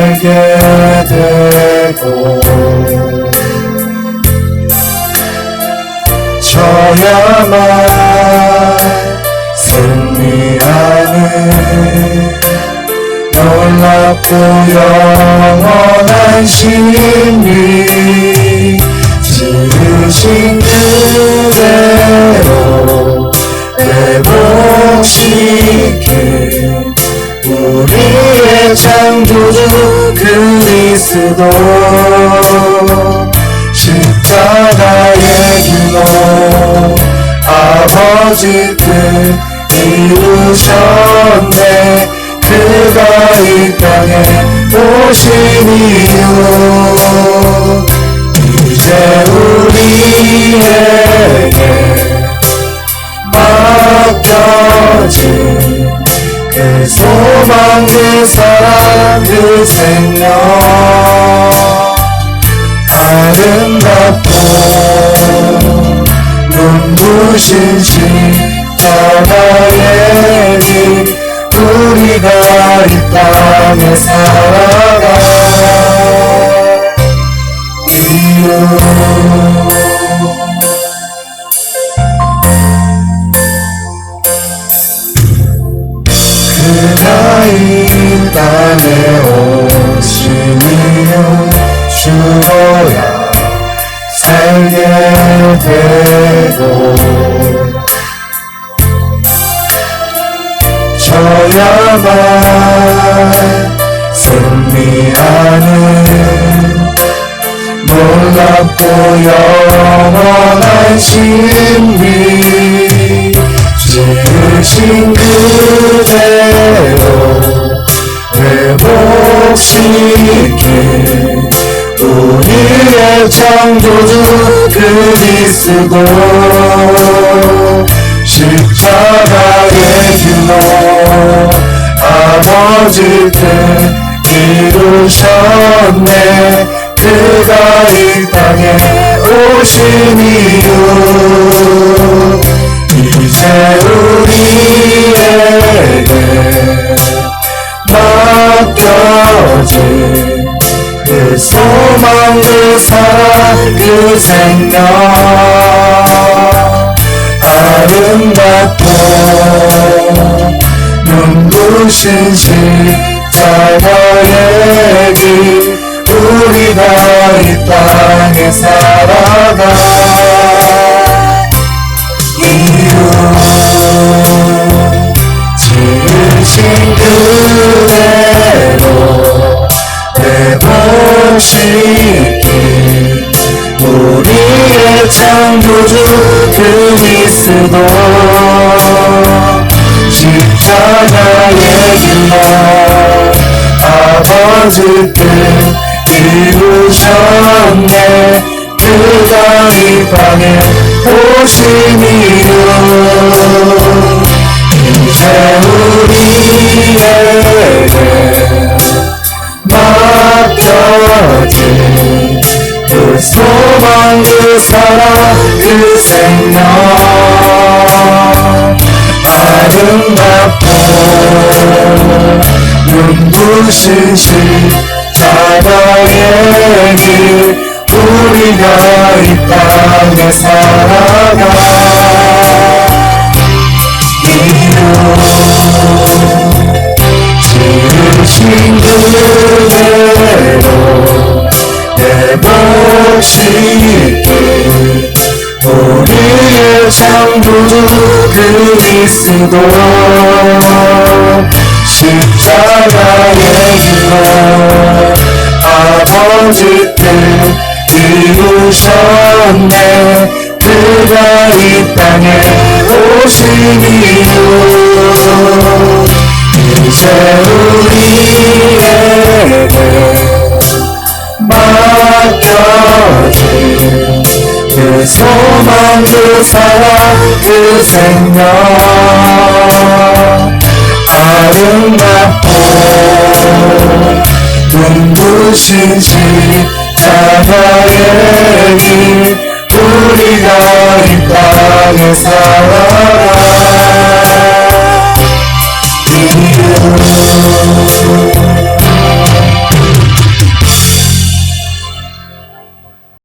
살게 되고 저야만 승리하는 놀랍고 영원한 신비 그리스도 십자가의 기로 아버지 뜻 이루셨네. 그가 이 땅에 오시니요 이제 우리에게 맡겨진 그 소망 그 사랑 그 생명. 아름답고 눈부신 십자가의 길 우리가 이 땅에 살아 되고 저야만 승리하는 놀랍고 영원한 신비 지으신 그대로 회복시킨 우리의 창조주 그리스도 십자가의 길로 아버지 뜻 이루셨네. 그가 이 땅에 오시니요 이제 우리에게 맡겨진 그 소망 그 사랑 그 생명 아름답고 눈부신 십자가의 길 우리가 이 땅에 살아가 이유 지으신 그대로 회복시킨 우리의 창조주 그리스도. 십자가의 길로 아버지 뜻 이루셨네. 그가 이 땅에 오시니요 이제 우리에게 맡겨진 그 소망 그 사랑 그 생명. 아름답고 눈부신 십자가의 길 우리가 이 땅에 살아가 이유 지으신 그대 로 회복시킨 우리의 창조주 그리스도 십자가의 길로 아버지 뜻 이루셨네. 그가 이 땅에 오시니요. 이제 우리에 그 사랑 그 생명. 아름답고 눈부신 십자가의 길 우리가 이 땅에 살아